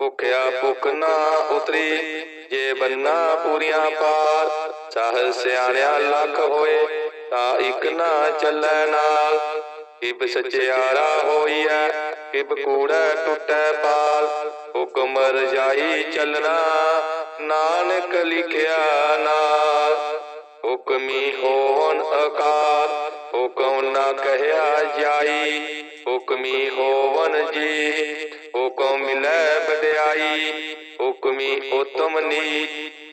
ਭੁਖਿਆ ਭੁਖ ਨਾ ਉਤਰੀ, ਜੇ ਬੰਨਾ ਪੂਰੀਆਂ ਪਾਰ ਸਾਹ ਸਿਆਣਿਆ ਲੱਖ ਹੋਏ, ਤਾਂ ਇਕ ਨਾ ਚੱਲੈ ਨਾਲ। ਕਿਬ ਸਚਿਆਰਾ ਹੋਈਐ, ਕਿਬ ਕੂੜੈ ਟੁੱਟੈ ਪਾਲ। ਹੁਕਮ ਰਜਾਈ ਚੱਲਣਾ, ਨਾਨਕ ਲਿਖਿਆ ਨਾਲ। ਹੁਕਮੀ ਹੋਵਨ ਅਕਾਰ, ਹੁਕਮ ਨਾ ਕਹਿਆ ਜਾਈ। ਹੁਕਮੀ ਹੋਵਨ ਜੀ ਹੁਕਮ ਮਿਲੈ ਵਡਿਆਈ, ਹੁਕਮੀ ਉਤਮ ਨੀ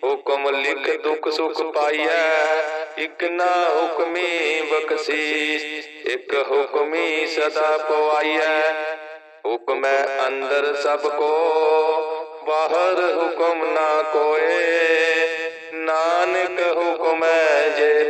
ਹੁਕਮ ਲਿਖ ਦੁਖ ਸੁਖ ਪਾਈਐ। ਇਕ ਨਾ ਹੁਕਮੀ ਬਖਸ਼ੀਸ, ਇਕ ਹੁਕਮੀ ਸਦਾ ਪਵਾਈਐ। ਹੁਕਮੈ ਅੰਦਰ ਸਭ ਕੋ, ਬਾਹਰ ਹੁਕਮ ਨਾ ਕੋਏ। ਨਾਨਕ ਹੁਕਮੈ ਜੇ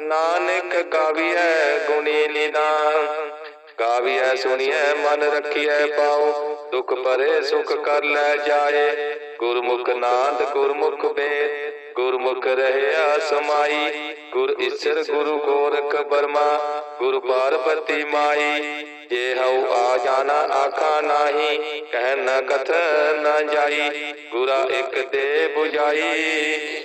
ਨਾਨਕ ਗਾਵੀਐ ਗੁਣੀ ਨਿਦਾਨ, ਗਾਵੀਐ ਸੁਣੀਐ ਮਨ ਰੱਖੀਐ ਪਾਉ, ਦੁਖ ਪਰੇ ਸੁਖ ਕਰ ਲੈ ਜਾਏ। ਗੁਰਮੁਖ ਨਾਦ ਗੁਰਮੁਖ ਵੇਦ, ਗੁਰਮੁਖ ਰਹਿਆ ਸਮਾਈ, ਗੁਰ ਈਸ਼ਰ ਗੁਰੂ ਗੋਰਖ ਬਰਮਾ, ਗੁਰ ਪਾਰਬਤੀ ਮਾਈ। ਜੇ ਹਉ ਆ ਜਾਣਾ ਆਖਾ ਨਾਹੀ, ਕਹਿ ਨ ਕਥ ਨ ਜਾਈ, ਗੁਰਾ ਇਕ ਦੇ 부ਜਾਈ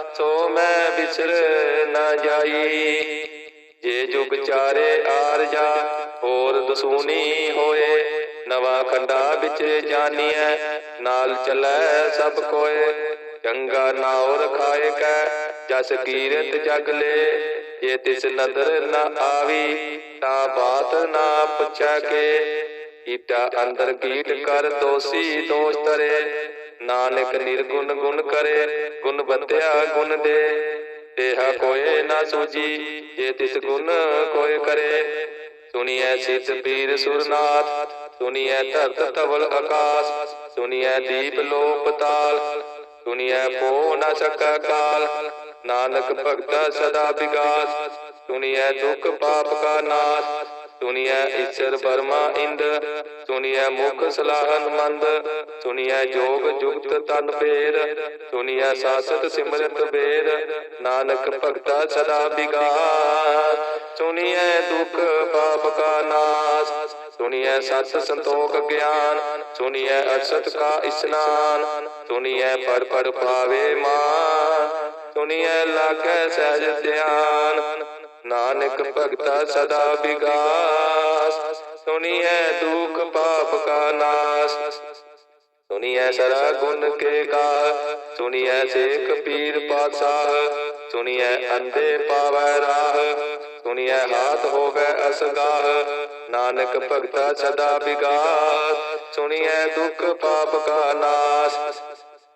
ਸੋ ਮੈਂ ਬਿਸਰ ਨਾ ਜਾਈ। ਜੇ ਜੁਗ ਚਾਰੇ ਆਰਜਾ ਹੋਰ ਦਸੂਨੀ ਹੋਏ, ਨਵਾਂ ਖੰਡਾ ਵਿੱਚ ਜਾਨੀਐ, ਨਾਲ ਚੱਲੈ ਸਭ ਕੋਏ। ਚੰਗਾ ਨਾਉ ਰਖਾਏ ਕੈ, ਜਸ ਕੀਰਤ ਜਗ ਲੈ, ਜੇ ਤਿਸ ਨਦਰ ਨਾ ਆਵੀ, ਤਾਂ ਬਾਤ ਨਾ ਪੁੱਛੈ ਕੇ। ਈਟਾ ਅੰਦਰ ਕੀਟ ਕਰ ਦੋਸੀ ਦੋਸ਼ ਤਰੇ ਨਾਨਕ ਨਿਰਗੁਣ ਗੁਣ ਕਰੇ, ਗੁਣ ਬੰਦਿਆ ਗੁਣ ਦੇ। ਦੇਹਾ ਕੋਏ ਨਾ ਸੂਜੀ ਜੇ ਤਿਸ ਗੁਣ ਕੋਏ ਕਰੇ। ਸੁਣੀਐ ਸਿਤ ਪੀਰ ਸੁਰਨਾਥ, ਸੁਣੀਐ ਧਰਤ ਤਵਲ ਆਕਾਸ, ਸੁਣੀਐ ਦੀਪ ਲੋ ਤਾਲ, ਸੁਣੀਐ ਪੋ ਨਾ ਸਕਾ ਕਾਲ। ਨਾਨਕ ਭਗਤਾ ਸਦਾ ਵਿਗਾਸ, ਸੁਣੀਐ ਦੁਖ ਪਾਪ ਕਾ ਨਾਸ ਸੁਣੀਐ ਈਸ਼ਰ ਬਰਮਾ ਇੰਦ ਸੁਣੀਐ ਮੁਖ ਸਲਾਹਨ ਮੰਦ ਸੁਣੀਐ ਜੋਗ ਜੁਗਤ ਤਨ ਭੇਦ ਸੁਣੀਐ ਸਾਸਤ ਸਿਮਰਤ ਵੇਦ ਨਾਨਕ ਭਗਤਾ ਸਦਾ ਵਿਗਾਸ ਸੁਣੀਐ ਦੁਖ ਪਾਪ ਕਾ ਨਾਸ ਸੁਣੀਐ ਸਤ ਸੰਤੋਖ ਗਿਆਨ ਸੁਣੀਐ ਅਸਤ ਕਾ ਇਸਨਾਨ ਸੁਣੀਐ ਪਰ ਪਰ ਪਾਵੇ ਮਾਨ ਸੁਣੀਐ ਲਾਗੈ ਸਹਿਜ ਧਿਆਨ ਨਾਨਕ ਭਗਤਾ ਸਦਾ ਵਿਗਾਸ। ਸੁਣੀਐ ਦੁਖ ਪਾਪ ਕਾ ਨਾਸ। ਸੁਣੀਐ ਸਰਾ ਗੁਣ ਕੇ ਗਾ ਸੁਣੀਐ ਸੇਖ ਪੀਰ ਪਾਤਸ਼ਾਹ। ਸੁਣੀਐ ਅੰਧੇ ਪਾਵੈ ਰਾਹ। ਸੁਣੀਐ ਹਾਥ ਹੋਵੇ ਅਸਗਾਹ। ਨਾਨਕ ਭਗਤਾ ਸਦਾ ਵਿਗਾਸ। ਸੁਣੀਐ ਦੁਖ ਪਾਪ ਕਾ ਨਾਸ।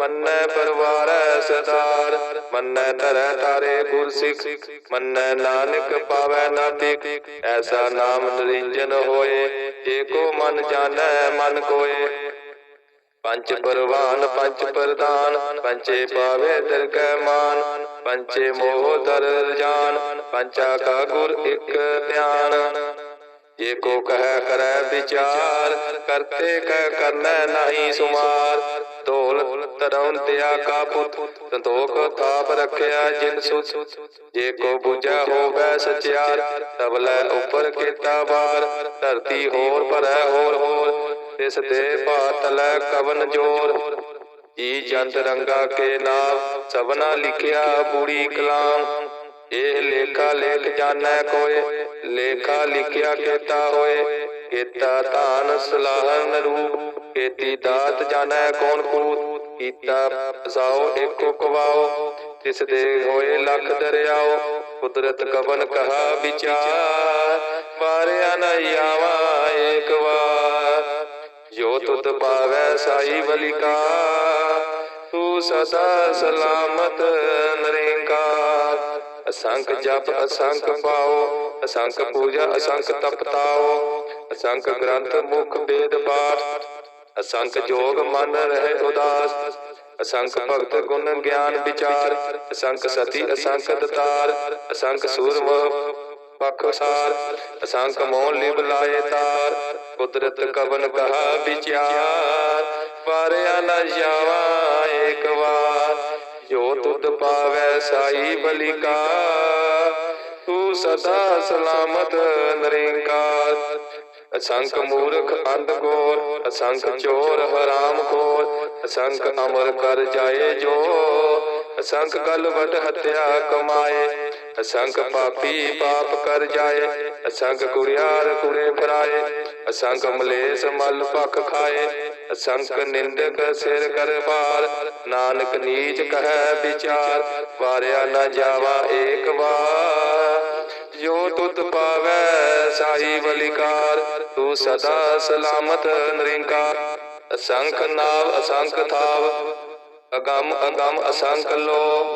ਮੰਨੈ ਪਰਵਾਰੈ ਸਦਾਰ ਮੰਨੈ ਧਰੈ ਤਾਰੇ ਗੁਰ ਸਿੱਖ ਮੰਨੈ ਨਾਨਕ ਪਾਵੈ ਨਾਟਿਕ ਐਸਾ ਨਾਮ ਨਰਿੰਜਨ ਹੋਏ, ਜੇ ਕੋ ਮਨ ਜਾਣੈ ਮਨ ਕੋਏ। ਪੰਚ ਪਰਵਾਨ, ਪੰਚ ਪ੍ਰਦਾਨ, ਪੰਚੇ ਪਾਵੇ ਦਰਗਹਿ ਮਾਨ, ਪੰਚੇ ਮੋਹ ਦਰ ਜਾਨ ਪੰਚਾ ਕਾ ਗੁਰ ਇਕ ਧਿਆਨ। ਜੇ ਕੋ ਕਹਿ ਕਰੈ ਵਿਚਾਰ, ਕਰਤੇ ਕਹਿ ਕਰਨਾ ਨਹੀਂ ਸੁਮਾਰ ਢੋਲ ਤਰਉ ਦਿਆ ਕਾ ਪੁੱਤ, ਸੰਤੋਖ ਥਾਪ ਰੱਖਿਆ ਜਿਨ ਸੁਤ। ਜੇ ਕੋ ਬੁਝੈ ਹੋਵੇ ਸਚਿਆਰ ਤਬਲੇ ਉਪਰ ਕੀਤਾ ਬਾਰ ਧਰਤੀ ਹੋਰ ਭਰੈ ਹੋਰ ਹੋਰ, ਤਿਸ ਦੇ ਬਾਤਲੈ ਕਵਨ ਜੋਰ। ਜੀ ਜੰਤ ਰੰਗਾ ਕੇ ਨਾਮ ਸਭਨਾ ਲਿਖਿਆ ਬੂੜੀ ਕਲਾਮ। ਇਹ ਲੇਖਾ ਲੇਖ ਜਾਣੈ ਕੋਏ, ਲੇਖਾ ਲਿਖਿਆ ਕੀਤਾ ਹੋਏ। ਕੀਤਾ ਧਾਨ ਸਲਾਹਨ ਰੂਪ, ਕੀਤੀ ਦਾਤ ਜਾਣੈ ਕੌਣ ਕੂਤ ਕੀਤਾ ਸਾਓ ਏਕੋ ਕਵਾਓ ਤਿਸ ਦੇ ਹੋਏ ਲੱਖ ਦਰਿਆਓ, ਕੁਦਰਤ ਕਵਨ ਕਹਾ ਵਿਚਾਰ, ਮਾਰਿਆ ਨ ਆਵਾ ਏਕ ਵਾਰ। ਜੋ ਤੁਧ ਪਾਵੈ ਸਾਈ ਬਲਿਕਾ ਤੂੰ ਸਦਾ ਸਲਾਮਤ ਨਰੇਕਾਰ। ਅਸੰਖ ਜਪ, ਅਸੰਖ ਪਾਓ, ਅਸੰਖ ਪੂਜਾ, ਅਸੰਖ ਤਪਤਾਓ ਅਸੰਖ ਗ੍ਰੰਥ ਮੁਖ ਬੇਦ ਪਾਠ, ਅਸੰਖ ਜੋਗ ਮਨ ਰਹੇ ਉਦਾਸ, ਅਸੰਖ ਭਗਤ ਗੁਣ ਗਿਆਨ ਵਿਚਾਰ, ਅਸੰਖ ਸਤੀ ਅਸੰਖ ਦਤਾਰ, ਅਸੰਖ ਸੂਰਮ ਪਖਸਾਰ ਅਸੰਖ ਮੋਹ ਲਿਵ ਲਾਏ ਤਾਰ, ਕੁਦਰਤ ਕਵਨ ਕਹਾ ਵਿਚਾਰ ਪਾਰਿਆ ਨ ਜਾਵਾ ਏਕ ਵਾਰ, ਜੋ ਤੁਧ ਪਾਵੈ ਸਾਈ ਬਲਿਕਾ, ਤੂੰ ਸਦਾ ਸਲਾਮਤ ਨਰੇਂਕਾਰ ਅਸੰਖ ਮੂਰਖ ਅੰਧ ਗੋਰ ਅਸੰਖ ਚੋਰ ਹਰਾਮ ਖੋਰ ਅਸੰਖ ਅਮਰ ਕਰ ਜਾਏ ਜੋ ਅਸੰਖ ਗਲਵਟ ਹਤਿਆ ਕਮਾਏ ਅਸੰਖ ਪਾਪੀ ਪਾਪ ਕਰ ਜਾਏ ਅਸੰਖ ਕੁੜਿਆਰ ਕੁੜੇ ਫਰਾਏ ਅਸੰਖ ਮਲੇਸ ਮਲ ਪਖ ਖਾਏ ਅਸੰਖ ਨਿੰਦਕ ਸਿਰ ਕਰ ਪਾਰ ਨਾਨਕ ਨੀਚ ਕਹੈ ਵਿਚਾਰ ਵਾਰਿਆ ਨਾ ਜਾਵਾ ਏਕ ਵਾਰ ਜੋ ਤੁਧ ਪਾਵੈ ਸਾਈ ਬਲਿਕਾਰ, ਤੂੰ ਸਦਾ ਸਲਾਮਤ ਨਿਰੰਕਾਰ। ਅਸੰਖ ਨਾਵ ਅਸੰਖ ਥਾਵ, ਅਗੰਮ ਅਗੰਮ ਅਸੰਖ ਲੋ।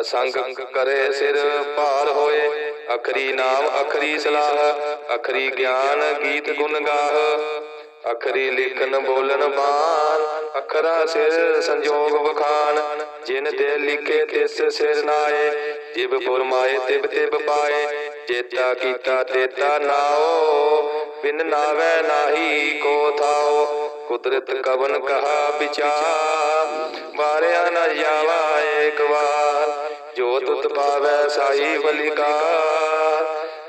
ਅਸੰਖ ਕਰੇ ਸਿਰ ਭਾਰ ਹੋਏ, ਅਖਰੀ ਨਾਮ ਅਖਰੀ ਸਲਾਹ, ਅਖਰੀ ਗਿਆਨ ਗੀਤ ਗੁਣ ਗਾਹ। ਅਖਰੀ ਲਿਖਨ ਬੋਲਨ ਬਾਣ, ਅਖਰਾ ਸਿਰ ਸੰਜੋਗ ਵਖਾਨ ਜਿਨ ਦੇ ਲਿਖੇ ਤਿਸ ਸਿਰ ਨਾਏ ਜਿਬ ਫੁਰਮਾਏ ਤਿਬ ਤਿਬ ਪਾਏ, ਜੇਤਾ ਕੀਤਾ ਤੇਤਾ ਨਾਓ, ਬਿਨ ਨਾਵੇ ਨਾਹੀ ਕੋ ਥਾਓ, ਕੁਦਰਤ ਕਵਨ ਕਹਾ ਵਿਚਾਰ, ਵਾਰਿਆ ਨਾ ਜਾਵਾ ਏਕ ਵਾਰ, ਜੋ ਤੁਤ ਪਾਵੈ ਸਾਈ ਬਲਿਕਾਰ।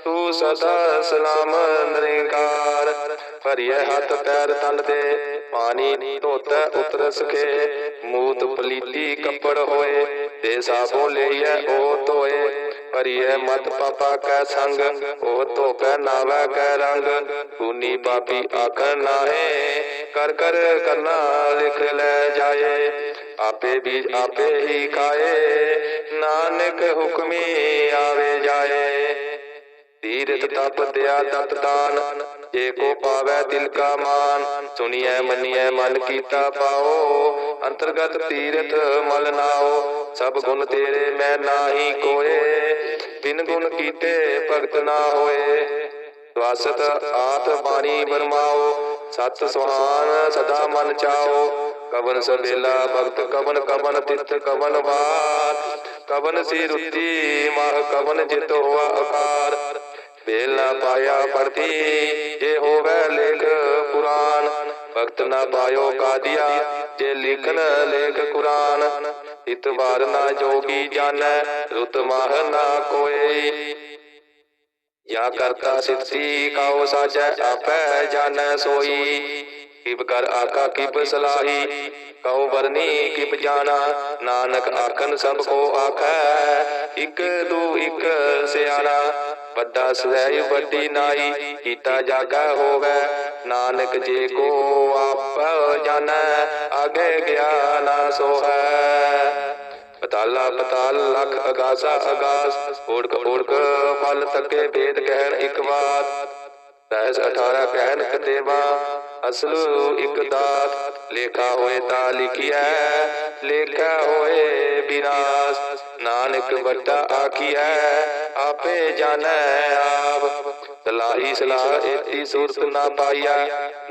ਤੂੰ ਸਦਾ ਸਲਾਮ ਨਿਰੰਕਾਰ। ਭਰੀਏ ਹੱਥ ਪੈਰ ਤਨ ਦੇ, ਪਾਣੀ ਧੋਤੈ ਉਤਰ ਸਕੇ ਮੂਤ ਪਲੀਤੀ ਕੱਪੜ ਹੋਏ, ਤੇ ਸਾਬੋ ਲਈਐ ਉਹ ਧੋਏ। ਭਰੀਏ ਮਤ ਪਾਪਾ ਕੈ ਸੰਗ ਉਹ ਧੋਪੈ ਨਾਵੈ ਕੈ ਰੰਗ। ਕੂਨੀ ਪਾਪੀ ਆਖਣ ਨਾਹੇ, ਕਰ ਕਰ ਕਰਨਾ ਲਿਖ ਲੈ ਜਾਏ। ਆਪੇ ਵੀ ਆਪੇ ਹੀ ਖਾਏ, ਨਾਨਕ ਹੁਕਮੀ ਆਵੇ ਜਾਏ। ਤੀਰਥ ਤਪ ਦਿਆ ਦਤ ਦਾਨ। ਜੇ ਕੋ ਪਾਵੈ ਤਿਲ ਕਾ ਮਾਨ, ਸੁਣੀਐ ਮੰਨੀਐ ਮਨ ਕੀਤਾ ਪਾਓ। ਅੰਤਰਗਤ ਤੀਰਥ ਮਲ ਨਾਓ, ਸਭ ਗੁਣ ਤੇਰੇ ਮੈਂ ਨਾਹੀ ਕੋਏ। ਬਿਨ ਗੁਣ ਕੀਤੇ ਭਗਤ ਨਾ ਹੋਏ। ਸਵਾਸਤ ਆਤ ਬਾਣੀ ਬਰਮਾਓ, ਸਤ ਸੁਹਾਨ ਸਦਾ ਮਨ ਚਾਓ। ਕਵਨ ਸਬੇਲਾ ਭਗਤ, ਕਵਨ ਕਵਨ ਤਿਤ ਕਵਨ ਬਾਤ ਕਵਨ ਸੀ ਰੁੱਤੀ, ਮਹ ਕਵਨ ਜਿਤ ਹੋਆ ਅਕਾਰ। ਬੇਲ ਪਾਇਆ ਪਰਤੀ ਜੇ ਹੋਵੇ ਲੇਖ ਪੁਰਾਨ ਭਗਤ ਨਾ ਪਾਇਓ ਕਾਦੀਆ, ਜੇ ਲਿਖਨ ਲੇਖ ਕੁਰਾਨ। ਇਤਵਾਰ ਨਾ ਜੋਗੀ ਜਾਣੈ, ਰੁਤ ਮਾਹ ਨਾ ਕੋਏ ਯਾ ਕਰਤਾ ਸਿੱਧੀ ਕਾਉ ਸਾਜੈ, ਆਪੈ ਜਾਣੈ ਸੋਈ। ਕਿਬ ਕਰ ਆਕਾ ਕਿਬ ਸਲਾਹੀ, ਕਉ ਵਰਨੀ ਕਿਪ ਜਾਣਾ। ਨਾਨਕ ਆਖਨ ਸਭ ਕੋ ਆਖੈ, ਇਕ ਦੂ ਇਕ ਸਿਆਣਾ। ਵੱਡਾ ਸਵੈ ਵੱਡੀ ਨਾਈ, ਕੀਤਾ ਜਾਗਾ ਹੋਵੇ। ਨਾਨਕ ਜੇ ਕੋ ਆਪ ਜਾਣੈ ਆਗੇ ਗਿਆ ਸੋਹੈ। ਪਤਾਲਾ ਪਤਾਲ ਲਖ ਅਗਾਸਾ ਅਗਾਸ ਓੜਕ ਓੜਕ ਫਲ ਤੱਕੇ ਭੇਦ ਕਹਿਣ ਇੱਕ ਬਾਤ ਤੈਸ 18 ਕਹਿਣ ਕਤੇਵਾ ਅਸਲ ਇੱਕ ਦਾਤ। ਲੇਖਾ ਹੋਏ ਤਾਂ ਲਿਖਿਆ ਲੇਖਾ ਹੋਏ ਬਿਨਾਸ। ਨਾਨਕ ਵੱਡਾ ਆਖੀਐ, ਆਪੇ ਜਾਣੈ ਆਪ। ਸਲਾਹੀ ਸਲਾਹ ਏਤੀ ਸੂਰਤ ਨਾ ਪਾਈਆ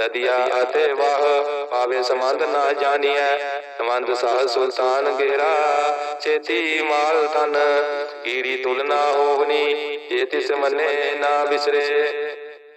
ਨਦੀਆ ਅਤੇ ਵਾਹ ਪਾਵੇ ਸੰਬੰਧ ਨਾ ਜਾਣੀਐ। ਸੰਬੰਧ ਸਾਹ ਸੁਲਤਾਨ ਗੇਰਾ, ਛੇਤੀ ਮਾਲ ਤਨ ਕੀੜੀ ਤੁਲਨਾ ਹੋਵਨੀ, ਜੇ ਤਿਸ ਮੰਨੇ ਨਾ ਵਿਸਰੇ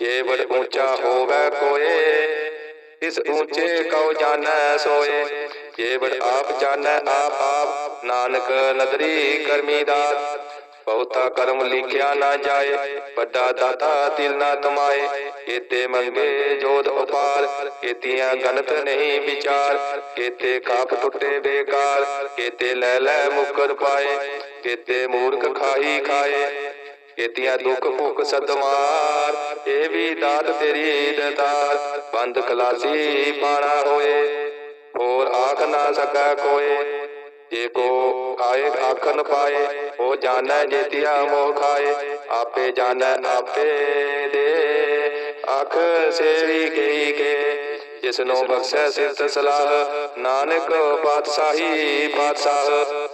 ਜੇ ਬੜ ਉੱਚਾ ਹੋਵੇ ਕੋਏ, ਇਸ ਉੱਚੇ ਕਉ ਜਾਣੈ ਸੋਏ। ਜੇ ਬੜ ਆਪ ਜਾਣੈ ਆਪ ਆਪ, ਨਾਨਕ ਨਦਰੀ ਕਰਮੀ ਦਾਤ। ਬਹੁਤਾ ਕਰਮ ਲਿਖਿਆ ਨਾ ਜਾਏ, ਵੱਡਾ ਦਾਤਾ ਤਿਲ ਨਾ ਤਮਾਏ ਕੀਤੇ ਮੰਗੇ ਜੋਤ ਉਪਾਰ, ਕੀਤੀਆਂ ਗਨਤ ਨਹੀਂ ਵਿਚਾਰ। ਕੀਤੇ ਕਾਪ ਟੁੱਟੇ ਬੇਕਾਰ, ਕੀਤੇ ਲੈ ਲੈ ਮੁਕਰ ਪਾਏ। ਕੀਤੇ ਮੂਰਖ ਖਾਈ ਖਾਏ ਕੀਤੀਆਂ ਦੁੱਖ ਭੁੱਖ ਸਦਮਾਰ, ਇਹ ਵੀ ਦਾਤ ਤੇਰੀ ਦਤਾਰ। ਬੰਦ ਖਲਾਸੀ ਪਾਣਾ ਹੋਏ, ਹੋਰ ਆਖ ਨਾ ਸਕੈ ਕੋਏ। ਜੇ ਕੋ ਆਏ ਆਖਨ ਪਾਏ, ਉਹ ਜਾਣੈ ਜੇਤਿਆ ਮੋਹ ਖਾਏ। ਆਪੇ ਜਾਣੈ, ਆਪੇ ਦੇ। ਅੱਖ ਸੇਵੀ ਗਈ ਕੇ, ਜਿਸ ਨੂੰ ਬਖਸ਼ੈ ਸਿਰਤ ਸਲਾਹ, ਨਾਨਕ ਪਾਤਸ਼ਾਹੀ ਪਾਤਸ਼ਾਹ।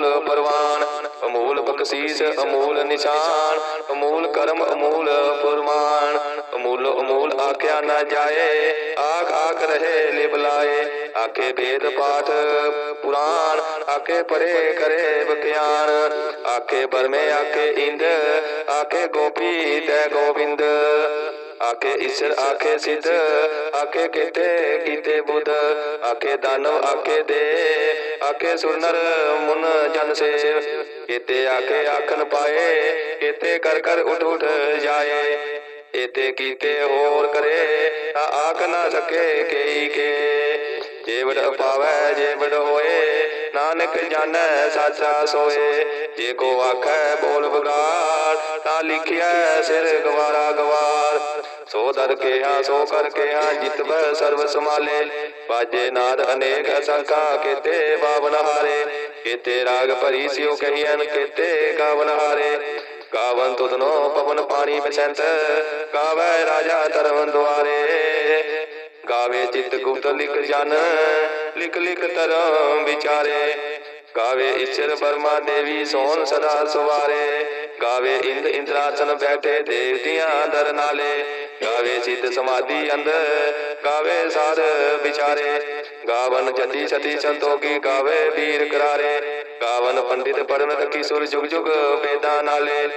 ਬਖਸ਼ੀਸ ਅਮੂਲ ਨਿਸ਼ਾਨ, ਅਮੂਲ ਕਰਮ, ਅਮੂਲ ਫਰਮਾਨ। ਅਮੂਲ ਅਮੂਲ ਆਖਿਆ ਨਾ ਜਾਏ, ਆਖ ਆਖ ਰਹੇ ਲਿਬਲਾਏ ਆਖੇ ਵੇਦ ਪਾਠ ਪੁਰਾਣ, ਆਖੇ ਪਰੇ ਕਰੇ ਬਖਿਆਨ ਆਖੇ ਬਰਮੇ ਆਖੇ ਇੰਦ, ਆਖੇ ਗੋਪੀ ਤੈ ਗੋਬਿੰਦ। ਆਖੇ ਈਸ਼ਰ ਆਖੇ ਸਿੱਧ, ਆਖੇ ਕੀਤੇ ਕੀਤੇ ਬੁੱਧ। ਆਖੇ ਦਾਨਵ ਆਖੇ ਦੇ ਆਖੇ ਸੁਨਰ ਮੁਨ ਜਨ ਸੇਵ ਕੀਤੇ ਆਖੇ ਆਖਨ ਪਾਏ ਕੀਤੇ ਕਰ ਕਰ ਉਠ ਉਠ ਜਾਏ। ਇਤੇ ਕੀਤੇ ਹੋਰ ਕਰੇ, ਤਾਂ ਆਖ ਨਾ ਸਕੇ ਕਈ ਕੇ। ਜੇ ਵਡ ਪਾਵੈ ਜੇ ਹੋਏ, ਨਾਨਕ ਜਾਣੈ, ਸਾਚਾ ਸੋਏ। ਜੇ ਕੋ ਆਖੈ ਬੋਲ ਬਗਾੜ ਤਾਂ ਲਿਖਿਆ ਸਿਰ ਗਵਾਰਾ ਗਵਾਰ। ਸੋ ਦਰ ਕੇ ਹਾਂ ਸੋ ਕਰ ਕੇ ਹਾਂ ਜਿਤਬੈ ਸਰਬ ਸਮਾਲੇ ਬਾਜੇ ਨਾਦ ਅਨੇਕ ਅਸੰਖਾ, ਕੀਤੇ ਬਾਵਨ ਹਾਰੇ। ਕੀਤੇ ਰਾਗ ਭਰੀ ਸਿਉ ਕਹੀਨ ਕੀਤੇ ਗਾਵਨ ਹਾਰੇ। ਗਾਵਨ ਤੁਧਨੋ ਪਵਨ ਪਾਣੀ ਬਸੰਤ ਗਾਵੇ ਰਾਜਾ ਧਰਮ ਦੁਆਰੇ। ਗਾਵੇ ਚਿਤ ਗੁਪਤ ਲਿਖ ਜਨ, ਲਿਖ ਲਿਖ ਧਰਮ ਵਿਚਾਰੇ। ਗਾਵੇ ਇਸ਼ਰ ਬਰਮਾ ਦੇਵੀ ਸੋਨ ਸਦਾ ਸਵਾਰੇ। ਗਾਵੇ ਇੰਦ ਇੰਦਰਾਸਨ ਬੈਠੇ ਦੇਵਤਿਆਂ ਦਰ ਨਾਲੇ। ਗਾਵੇ ਸਿੱਧ ਸਮਾਧੀ ਅੰਦਰ ਗਾਵੇ ਸਾਧ ਵਿਚਾਰੇ। ਗਾਵਨ ਜਤੀ ਸਤੀ ਸੰਤੋਖੀ ਗਾਵੇ ਵੀਰ ਕਰਾਰੇ। ਗਾਵਨ ਪੰਡਿਤ ਪੜਨ ਰਖੀ ਸੁਰ ਜੁਗ ਜੁਗ ਵੇਦਾਂ ਨਾਲੇ।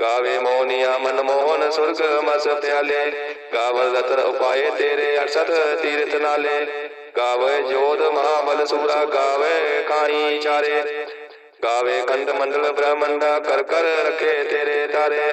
ਗਾਵੇ ਮੋਨੀਆ ਮਨ ਮੋਹਨ ਸੁਰਗ ਮਸ ਪਿਆਲੇ ਗਾਵਨ ਰਤਨ ਉਪਾਏ ਤੇਰੇ ਅਰਸਤ ਤੀਰਥ ਨਾਲੇ। ਗਾਵੇ ਜੋਧ ਮਹਾਬਲ ਸੂਰਾ ਗਾਵੇ ਕਾਣੀ ਚਾਰੇ। ਗਾਵੇ ਖੰਡ ਮੰਡਲ ਬ੍ਰਹਮੰਡਾ ਕਰ ਕਰ ਰਖੇ ਤੇਰੇ ਤਾਰੇ।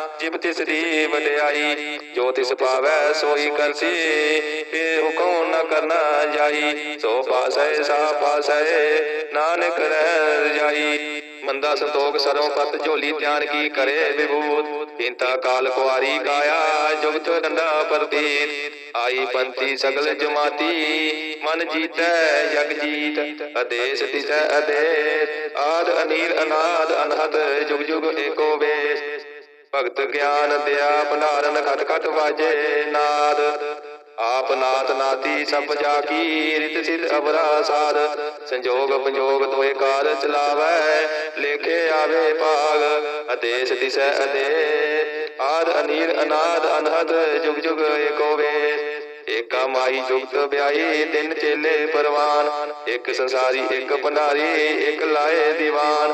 ਜਿਬ ਤਿਸ ਦੀ ਵਡਿਆਈ ਜੋ ਤਿਸ ਪਾਵੈ ਸੋਈ ਕਰਸੀ ਇਹ ਹੁਕਮ ਨ ਕਰਨਾ ਜਾਈ। ਸੋ ਪਾਸੈ, ਸਾ ਪਾਸੈ, ਨਾਨਕ ਰਹਿ ਰਜਾਈ ਮੰਦਾ ਸੰਤੋਖ ਸਰੋਂ ਪਤ ਝੋਲੀ ਧਿਆਨ ਕੀ ਕਰੇ ਵਿਭੂਤ। ਚਿੰਤਾ ਕਾਲ ਕੁਆਰੀ ਕਾਇਆ, ਜੁਗਤ ਡੰਡਾ ਪ੍ਰਤੀਤ। ਆਈ ਪੰਥੀ ਸਗਲ ਜਮਾਤੀ, ਮਨ ਜੀਤੈ ਜਗ ਜੀਤ। ਅਦੇਸ ਤਿਸੈ ਅਦੇਸ, ਆਦ ਅਨੀਲ ਅਨਾਦ ਅਨਹਦ, ਜੁਗ ਜੁਗ ਏਕੋ ਵੇਸ। ਭਗਤ ਗਿਆਨ ਦਿਆ, ਭੰਡਾਰਨ ਖਟ ਖਟ ਵਾਜੇ ਨਾਦ। ਆਪ ਨਾਥ ਨਾਤੀ ਸਭ ਜਾ ਕੀ ਰਿਤ ਸਿਧ ਅਵਰਾ ਸਾਧ ਸੰਜੋਗ ਪੰਜੋਗ ਤੋਏ ਕਾਰ ਚਲਾਵੈ, ਲੇਖੇ ਆਵੇ ਭਾਗ। ਅਦੇਸ ਦਿਸੈ ਅਦੇ ਆਦ ਅਨੀਲ ਅਨਾਦ ਅਨਹਦ, ਜੁਗ ਜੁਗ ਏਕੋ ਵੇਸ। ਏਕਾ ਮਾਈ ਜੁਗਤ ਵਿਆਈ ਤਿੰਨ ਚੇਲੇ ਪਰਵਾਨ। ਇੱਕ ਸੰਸਾਰੀ, ਇੱਕ ਭੰਡਾਰੀ, ਇੱਕ ਲਾਏ ਦੀਵਾਨ।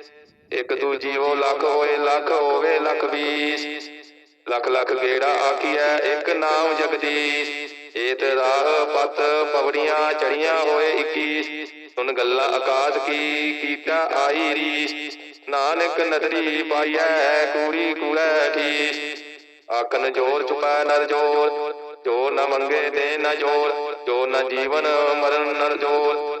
ਇੱਕ ਦੂਜੀ ਉਹ ਲੱਖ ਹੋਏ ਲੱਖ ਹੋਵੇ ਲੱਖ ਵੀਸ ਲੱਖ ਲੱਖ ਗੇੜਾ ਆਖੀਐ ਇੱਕ ਨਾਮ ਜਗਦੀਸ਼ ਏਤ ਰਾਹ ਪਤ ਪਵੜੀਆਂ ਚੜੀਆਂ ਹੋਏ 21 ਸੁਨ ਗੱਲਾਂ ਆਕਾਸ਼ ਕੀ ਕੀਤਾ ਆਈ ਰੀਸ। ਨਾਨਕ ਨਦਰੀ ਪਾਈਐ ਕੂੜੀ ਕੂੜੈ ਠੀਸ। ਆਕਨ ਜੋਰ ਚੁਪੈ ਨਰ ਜੋਰ। ਜੋ ਨ ਮੰਗੇ ਦੇ ਨ ਜੋਰ। ਜੋ ਨ ਜੀਵਨ ਮਰਨ ਨਰ ਜੋਰ।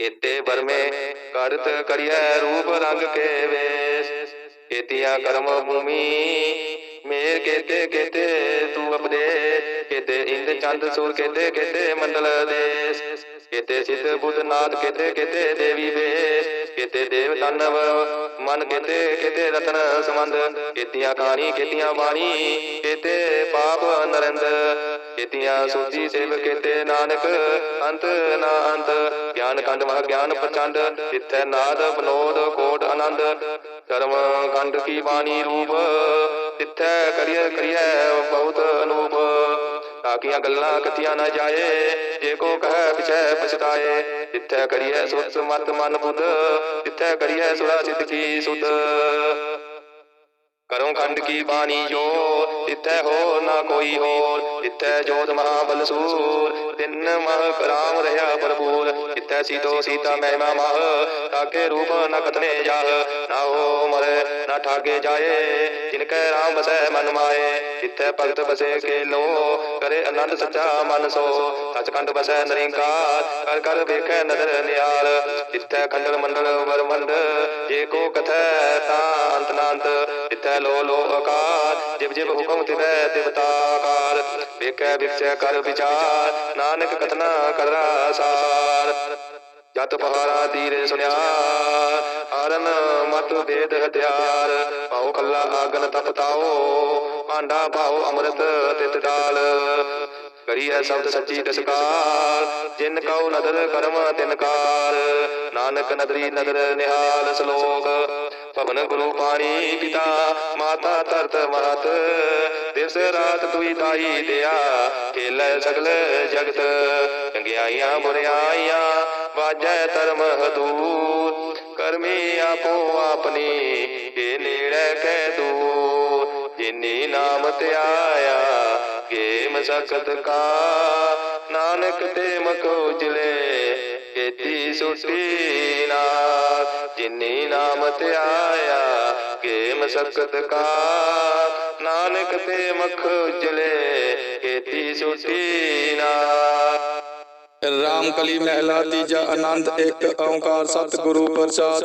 ਇਤੇ ਬਰਮੇ ਕਰਤ ਕਰਿਐ ਰੂਪ ਰੰਗ ਕੇ ਵੇਸ। ਕੇਤੀਆਂ ਕਰਮ ਭੂਮੀ ਮੇਰ ਕੇਤੇ ਕੇਤੇ ਤੂੰ ਅਪਦੇ ਕੇਤੇ ਇੰਦ ਚੰਦ ਸੂਰ ਕੇਤੇ ਕੇਤੇ ਮੰਡਲ ਦੇਸ। ਕੇਤੇ ਸਿੱਧ ਬੁੱਧ ਨਾਥ ਕੇਤੇ ਕੇਤੇ ਦੇਵੀ ਵੇਸ। ਕੇਤੇ ਦੇਵ ਦਾਨਵ ਮਨ ਕਿਤੇ ਕਿਤੇ ਰਤਨ ਸਮੰਦ ਕੇਤੀਆਂ ਕਹਾਣੀ ਕੇਤੀਆਂ ਬਾਣੀ ਕਿਤੇ ਕੇਤੀਆਂ ਸੂਚੀ ਸੇਵ ਕੇਤੇ ਨਾਨਕ, ਅੰਤ ਨਾ ਅੰਤ। ਗਿਆਨ ਕੰਡ ਮਹ ਗਿਆਨ ਪ੍ਰਚੰਡ ਤਿੱਥੈ ਨਾਦ ਬਨੋਦ ਕੋਟ ਆਨੰਦ। ਕਰਮ ਕੰਡ ਕੀ ਬਾਣੀ ਰੂਪ, ਤਿੱਥੈ ਕਰਿਐ ਕਰਿਐ ਬਹੁਤ ਅਨੂਪ। ਤਾਕੀਆਂ ਗੱਲਾਂ ਕਥੀਆਂ ਨਾ ਜਾਏ, ਜੇ ਕੋ ਕਹੈ ਪਿਛੈ ਪਛਤਾਏ। ਤਿੱਥੈ ਕਰੀਐ ਸੁਤ ਮਤ ਮਨ ਬੁੱਧ, ਤਿੱਥੈ ਕਰੀਏ ਸੁਰਾ ਸਿੱਧ ਕੀ ਸੁਧ। ਕਰੋ ਖੰਡ ਕੀ ਬਾਣੀ ਜੋ ਤਿੱਥੈ ਹੋ ਨਾ ਕੋਈ ਹੋਰ ਤਿੱਥੈ ਜੋਤ ਮਹਾਬਲ ਸੂਰ, ਤਿੰਨ ਮਹ ਕਰਾਮ ਰਹਾ ਭਰਪੂਰ ਤਿੱਥੈ ਸੀਤੋ ਸੀਤਾ ਮਹਿਮਾ ਮਹ, ਤਾਕੇ ਰੂਪ ਨ ਕਤਨੇ ਜਾਹ, ਨਾ ਹੋ ਮਰੇ, ਨਾ ਠਾਗੇ ਜਾਏ, ਜਿਨ ਕੈ ਰਾਮ ਬਸੈ ਮਨ ਮਾਏ ਤਿੱਥੈ ਭਗਤ ਬਸੇ ਕੇ ਲੋ ਕਰੇ ਆਨੰਦ ਸੱਚਾ ਮਨ ਸੋ, ਸਚਖੰਡ ਬਸੈ ਨਰਿੰਕਾਰ, ਕਰ ਕਰ ਵੇਖੈ ਨਦਰ ਨਿਆਲ ਤਿੱਥੈ ਖੰਡਲ ਮੰਡਲ ਵਰਮੰਡ, ਜੇ ਕੋ ਕਥੈ ਤਾ ਅੰਤ ਨਾ ਅੰਤ ਤਿੱਥੈ ਲੋ ਲੋ ਆਕਾਰ ਜਿਵ ਜਿਵ ਹੁਕਮ ਤਿਵੈ ਦੇਵਤਾਕਾਰ ਵੇਖੈ ਵਿਚੈ ਕਰ ਵਿਚਾਰ, ਨਾਨਕ ਕਥਨਾ ਕਰਰਾ ਸਾਰ। ਜਤ ਪਹਾਰਾ ਤੀਰੇ ਸੁਨਿਆ ਅਰਨ ਮਤ ਵੇਦ ਹਥਿਆਰ। ਪਾਉ ਕੱਲਾ ਆਗਨ ਤਪਤਾਓ ਭਾਂਡਾ ਪਾਉ ਅੰਮ੍ਰਿਤ ਤਿਤ ਡਾਲ ਕਰੀਐ ਸ਼ਬਦ ਸੱਚੀ ਦਸਕਾਰ ਜਿਨ ਕਉ ਨਦਰ ਕਰਮ ਤਿਨ ਕਾਰ। ਨਾਨਕ ਨਦਰੀ ਨਦਰ ਨਿਹਾਲ ਸ਼ਲੋਕ ਪਵਨ ਗੁਰੂ ਪਾਣੀ ਪਿਤਾ, ਮਾਤਾ ਧਰਤ ਮਾਤ। ਦਿਵਸ ਰਾਤ ਤੁਈ ਤਾਈ ਦਿਆ, ਖੇਲੇ ਸਗਲ ਜਗਤ। ਚੰਗਿਆਈਆਂ ਬੁਰਿਆਈਆਂ ਵਾਜੈ ਧਰਮ ਹਦੂਤ ਕਰਮੀ ਆਪੋ ਆਪਣੀ ਇਹ ਨੇੜੇ ਕਹਿ ਦੂਰ ਜਿਨੀ ਨਾਮ ਧਿਆਇਆ ਕੇ ਮਸਕਤ ਕਾ। ਨਾਨਕ ਤੇ ਮਖ ਉਜਲੇ ਕੀਤੀ ਸੁਟੀ ਨਾਥ, ਜਿਨੀ ਨਾਮ ਧਿਆਇਆ ਕੇ ਮਸਕਤ ਕਾ ਨਾਨਕ ਤੇ ਮਖ ਉਜਲੇ ਕੀਤੀ ਸੁਟੀ ਨਾਥ। ਰਾਮ ਕਲੀ ਮਹਿਲਾ ਤੀਜਾ ਆਨੰਦ, ਇੱਕ ਓੰਕਾਰ ਸਤਿਗੁਰੂ ਪ੍ਰਸਾਦ।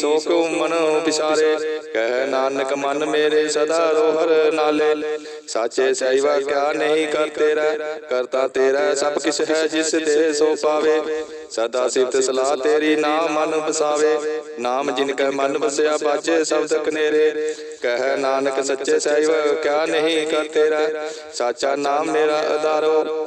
ਸੋ ਕਿਉ ਮਨ ਵਿਸਾਰੇ ਕਹਿ ਨਾਨਕ ਮਨ ਮੇਰੇ ਸਦਾ ਰੋਹਰ ਨਾਲੇ। ਸਾਚੇ ਸਹਿਵਾ ਕਿਆ ਨਹੀਂ ਕਰ ਤੇਰਾ ਕਰਤਾ ਤੇਰਾ ਸਭ ਕਿਛ ਹੈ ਜਿਸ ਦੇ ਸੋ ਪਾਵੇ। ਸਦਾ ਸਿਫਤ ਸਲਾਹ ਤੇਰੀ ਨਾਮ ਮਨ ਬਸਾਵੇ ਨਾਮ ਜਿਨ ਕੈ ਮਨ ਵਸਿਆ ਬਾਜੇ ਸ਼ਬਦ ਕਨੇਰੇ ਕਹਿ ਨਾਨਕ ਸੱਚੇ ਸਹਿਬ ਕਿਆ ਨਹੀਂ ਕਰ ਤੇਰਾ। ਸਾਚਾ ਨਾਮ ਮੇਰਾ ਆਧਾਰੋ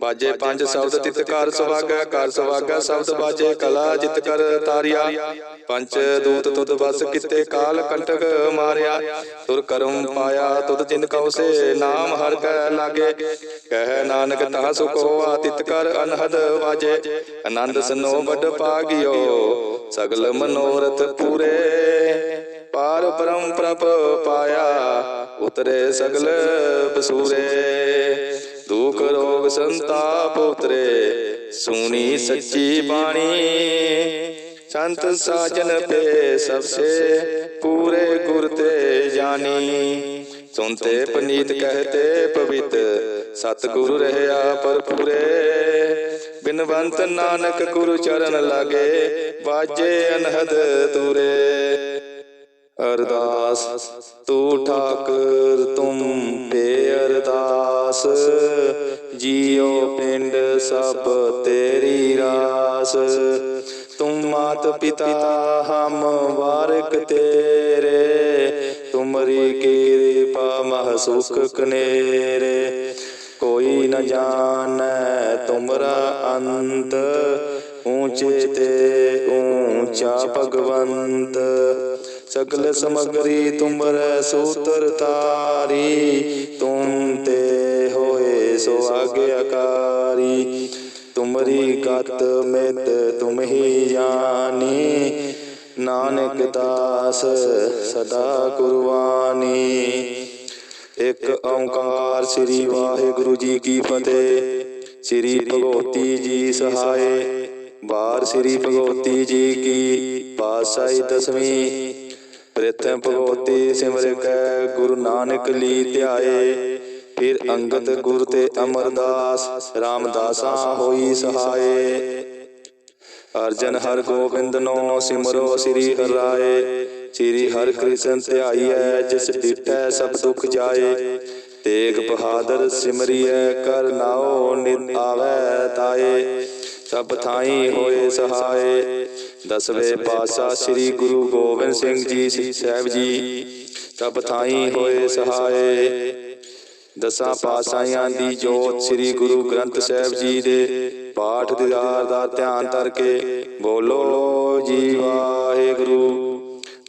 ਬਾਜੇ ਪੰਜ ਸ਼ਬਦ ਤਿਤ ਕਰ ਸੁਭਾਗਾ ਕਰ ਸੁਭਾਗਾ ਸ਼ਬਦ ਬਾਜੇ ਕਲਾ ਜਿਤ ਕਰ ਤਾਰਿਆ। ਪੰਜ ਦੂਤ ਤੁਧ ਬਸ ਕਿਤੇ ਕਾਲ ਕੰਟਕ ਮਾਰਿਆ। ਤੁਰ ਕਰਮ ਪਾਇਆ ਤੁਧ ਜਿਨ ਕਉ ਸੇ ਨਾਮ ਹਰ ਕੈ ਲਾਗੇ। ਕਹਿ ਨਾਨਕ ਤਾ ਸੁਖ ਹੋਆ ਤਿਤ ਕਰ ਅਨਹਦ ਵਾਜੇ। ਆਨੰਦ ਸਨੋ ਵੱਡ ਪਾਗਿਓ। ਸਗਲ ਮਨੋਰਥ ਪੂਰੇ। ਪਾਰ। ਬ੍ਰਹਮ ਪ੍ਰਭ ਪਾਇਆ। ਉਤਰੇ ਸਗਲ ਬਸੂਰੇ। ਦੁਖ ਰੋਗ ਸੰਤਾਪ ਉਤਰੇ, ਸੁਣੀ ਸੱਚੀ ਬਾਣੀ। ਸੰਤ ਸਾਜਨ ਪੇ ਸਭ ਸੇ ਪੂਰੇ ਗੁਰ ਤੇ ਜਾਨੀ ਸੁਨਤੇ ਪਨੀਤ ਕਹਤੇ ਪਵਿੱਤ, ਸਤਿਗੁਰੂ ਰਹਿਆ ਪਰ ਪੂਰੇ ਬਿਨਵੰਤ ਨਾਨਕ ਗੁਰੂ ਚਰਨ ਲਾਗੇ ਬਾਜੇ ਅਨਹਦ ਤੂਰੇ ਅਰਦਾਸ, ਤੂੰ ਠਾਕਰ ਤੁਮ ਪੇ ਅਰਦਾਸ। ਜੀਉ ਪਿੰਡ ਸਭ ਤੇਰੀ ਰਾਸ। ਤੁਮ ਮਾਤ ਪਿਤਾ ਹਮ ਵਾਰਕ ਤੇਰੇ। ਤੁਮਰੀ ਕਿਰਪਾ ਮਹ ਸੁਖ ਕਨੇਰੇ। ਕੋਈ ਨ ਜਾਣੈ ਤੁਮਰਾ ਅੰਤ। ਊਚੇ ਤੇ ਊਂਚਾ ਭਗਵੰਤ। ਸਗਲ ਸਮਗਰੀ ਤੁਮਰੇ ਸੂਤਰ ਤਾਰੀ, ਤੁਮ ਤੇ ਹੋਏ ਸੋ ਆਗਿਆਕਾਰੀ ਤੁਮਰੀ ਗਤ ਮਿਤ ਤੁਮ ਜਾਣੀ ਨਾਨਕ ਦਾਸ ਸਦਾ ਕੁਰਬਾਨੀ। ਇੱਕ ਓੰਕਾਰ ਸ੍ਰੀ ਵਾਹਿਗੁਰੂ ਜੀ ਕੀ ਫਤਿਹ। ਸ੍ਰੀ ਭਗਵਤੀ ਜੀ ਸਹਾਏ। ਬਾਰ ਸ੍ਰੀ ਭਗਵਤੀ ਜੀ ਕੀ ਪਾਸਾਈ ਦਸਵੀਂ। ਪ੍ਰਥਮ ਭਗਵਤੀ ਸਿਮਰ ਕੈ, ਗੁਰੂ ਨਾਨਕ ਲੀ ਧਿਆਏ। ਫਿਰ ਅੰਗਦ ਗੁਰ ਤੇ ਅਮਰਦਾਸ, ਰਾਮਦਾਸਾ ਹੋਈ ਸਹਾਏ। ਅਰਜਨ ਹਰ ਗੋਬਿੰਦ ਨੋ ਸਿਮਰੋ ਸ੍ਰੀ ਹਰਿ ਰਾਏ ਸ੍ਰੀ ਹਰ ਕ੍ਰਿਸ਼ਨ ਧਿਆਈਐ, ਜਿਸ ਡਿਟੈ ਸਭ ਦੁਖ ਜਾਏ। ਤੇਗ ਬਹਾਦਰ ਸਿਮਰਿਐ, ਕਰ ਨਾਉ ਨਿਤ ਆਵੈ ਤਾਏ। ਸਭ ਥਾਈ ਹੋਏ ਸਹਾਏ। ਦਸਵੇਂ ਪਾਸਾ ਸ੍ਰੀ ਗੁਰੂ ਗੋਬਿੰਦ ਸਿੰਘ ਜੀ ਸਾਹਿਬ ਜੀ ਸਭ ਥਾਈ ਹੋਏ ਸਹਾਏ। ਦਸਾਂ ਪਾਸਾਈਆਂ ਦੀ ਜੋਤ ਸ੍ਰੀ ਗੁਰੂ ਗ੍ਰੰਥ ਸਾਹਿਬ ਜੀ ਦੇ ਪਾਠ ਦੀਦਾਰ ਦਾ ਧਿਆਨ ਧਰ ਕੇ ਬੋਲੋ ਜੀ ਵਾਹਿਗੁਰੂ।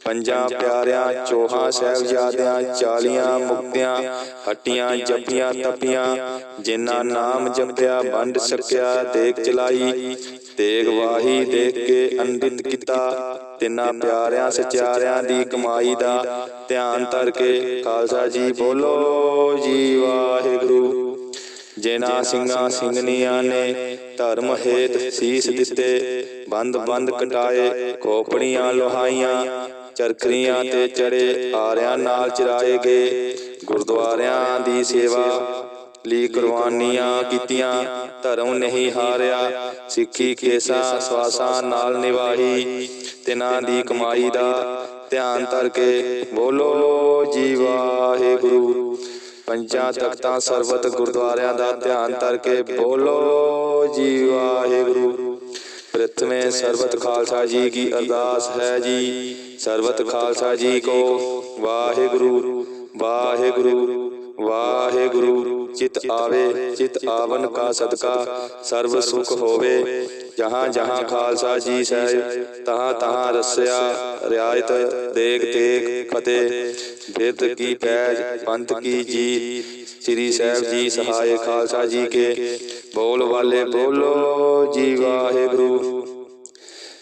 ਪੰਜਾਂ ਪਿਆਰਿਆਂ ਚੋਹਾਂ ਸਾਹਿਬਜ਼ਾਦਿਆਂ ਚਾਲੀਆਂ ਮੁਕਤਿਆਂ ਹੱਟੀਆਂ ਜਪੀਆਂ ਤਪੀਆਂ ਜਿਨ੍ਹਾਂ ਨਾਮ ਜਪਿਆ ਵੰਡ ਸਕਿਆ ਦੇਖ ਚਲਾਈ ਤੇਗ ਵਾਹੀ ਦੇਖ ਕੇ ਅੰਡਿਤ ਕੀਤਾ ਤਿੰਨਾਂ ਪਿਆਰਿਆਂ ਸਚਿਆਰਿਆਂ ਦੀ ਕਮਾਈ ਦਾ ਧਿਆਨ ਧਰ ਕੇ ਖਾਲਸਾ ਜੀ ਬੋਲੋ ਜੀ ਵਾਹਿਗੁਰੂ। ਜਿਨ੍ਹਾਂ ਸਿੰਘਾਂ ਸਿੰਘਣੀਆਂ ਨੇ ਧਰਮ ਹੇਤ ਸੀਸ ਦਿੱਤੇ ਬੰਦ ਬੰਦ ਕਟਾਏ ਖੋਪੜੀਆਂ ਲੋਹਾਈਆਂ ਚਰਖਰੀਆਂ ਤੇ ਚੜੇ ਆਰਿਆਂ ਨਾਲ ਚਰਾਏ ਗਏ। ਗੁਰਦੁਆਰਿਆਂ ਦੀ ਸੇਵਾ ਲਈ ਕੁਰਬਾਨੀਆਂ ਕੀਤੀਆਂ, ਧਰਮ ਨਹੀਂ ਹਾਰਿਆ, ਸਿੱਖੀ ਕੇਸਾ ਸਵਾਸਾਂ ਨਾਲ ਨਿਵਾਹੀ ਤਿਨਾਂ ਦੀ ਕਮਾਈ ਦਾ ਧਿਆਨ ਧਰ ਕੇ ਬੋਲੋ ਜੀ ਵਾਹਿਗੁਰੂ। ਪੰਜਾਂ ਤਖਤਾਂ ਸਰਬਤ ਗੁਰਦੁਆਰਿਆਂ ਦਾ ਧਿਆਨ ਧਰ ਕੇ ਬੋਲੋ ਜੀ ਵਾਹਿਗੁਰੂ। ਪ੍ਰਥਮੇ ਸਰਬਤ ਖਾਲਸਾ ਜੀ ਕੀ ਅਰਦਾਸ ਹੈ ਜੀ। ਸਰਬਤ ਖਾਲਸਾ ਜੀ ਕੋ ਵਾਹਿਗੁਰੂ ਵਾਹਿਗੁਰੂ। ਵਾਹਿਗੁਰੂ, ਚਿਤ ਆਵੇ, ਚਿਤ ਆਵਨ ਕਾ ਸਦਕਾ, ਸਰਬ ਸੁਖ ਹੋਵੇ। ਜਹਾਂ ਜਹਾਂ ਖਾਲਸਾ ਜੀ ਸਹਿ ਤਹਾਂ ਤਹਾਂ ਰਸਿਆ, ਰਿਆਇਤ ਦੇਖ ਦੇਖ ਫਤਿਹ। ਬਿਰਧ ਕੀ ਪੈਜ, ਪੰਥ ਕੀ ਜੀ ਸ੍ਰੀ ਸਾਹਿਬ ਜੀ ਸਹਾਇ ਖਾਲਸਾ ਜੀ ਕੇ। ਬੋਲ ਵਾਲੇ ਬੋਲੋ ਜੀ ਵਾਹਿਗੁਰੂ।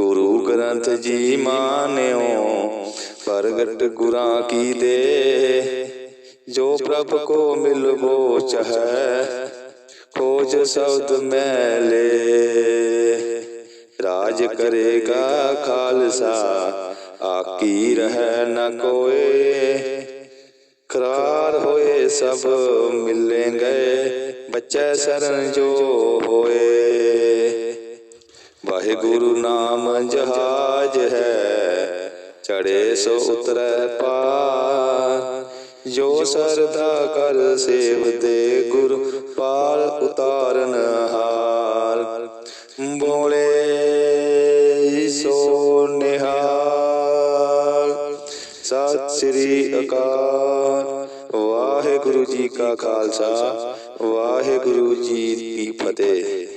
ਗੁਰੂ ਗ੍ਰੰਥ ਜੀ ਮਾਨਿਓ, ਪ੍ਰਗਟ ਗੁਰਾਂ ਕੀ ਦੇ। ਜੋ ਪ੍ਰਭ ਕੋ ਮਿਲਵੋ ਚਹੈ ਖੋਜ ਸ਼ਬਦ ਮੈਲੇ ਰਾਜ ਕਰੇਗਾ ਖਾਲਸਾ, ਆਕੀ ਰਹਿ ਨ ਕੋਏ। ਕਰਾਰ ਹੋਏ ਸਭ ਮਿਲੇ ਗਏ ਬੱਚੇ ਸਰਨ ਜੋ ਹੋਏ। ਵਾਹਿਗੁਰੂ ਨਾਮ ਜਹਾਜ ਹੈ। ਚੜੇ ਸੋ ਉਤਰੈ ਪਾਰ। ਜੋ ਸਰਦਾ ਕਰ ਸੇਵ ਗੁਰ ਪਾਲ ਉਤਾਰਨ ਹਾਰ। ਬੋਲੇ ਸੋ ਨਿਹਾਲ। ਸਤਿ ਸ੍ਰੀ ਅਕਾਲ। ਵਾਹਿਗੁਰੂ ਜੀ ਕਾ ਖਾਲਸਾ। ਵਾਹਿਗੁਰੂ ਜੀ ਕੀ ਫਤਿਹ।